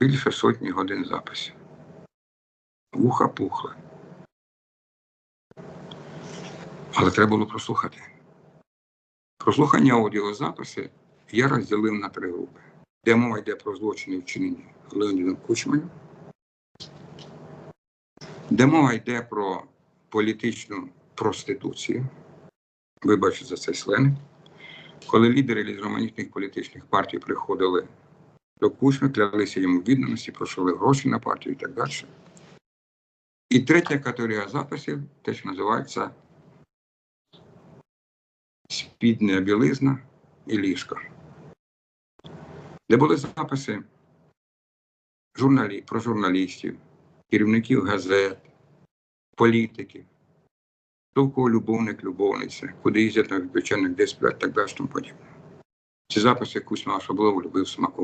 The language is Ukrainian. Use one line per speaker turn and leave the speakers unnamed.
більше сотні годин записів. Вуха пухли. Але треба було прослухати. Прослухання аудіозаписи я розділив на три групи, де мова йде про злочини, вчинені Леонідом Кучмою, де мова йде про політичну проституцію. Вибачте за цей сленг. Коли лідери різноманітних політичних партій приходили до Кучми, клялися йому відданості, просили гроші на партію і так далі. І третя категорія записів, те, що називається спідня білизна і ліжка. Де були записи журналі, про журналістів, керівників газет, політиків, кого любовник, любовниця, куди їздять на відпочинок, де сплять, так далі, тому подібне. Ці записи Кузьма особливо любив смакувати.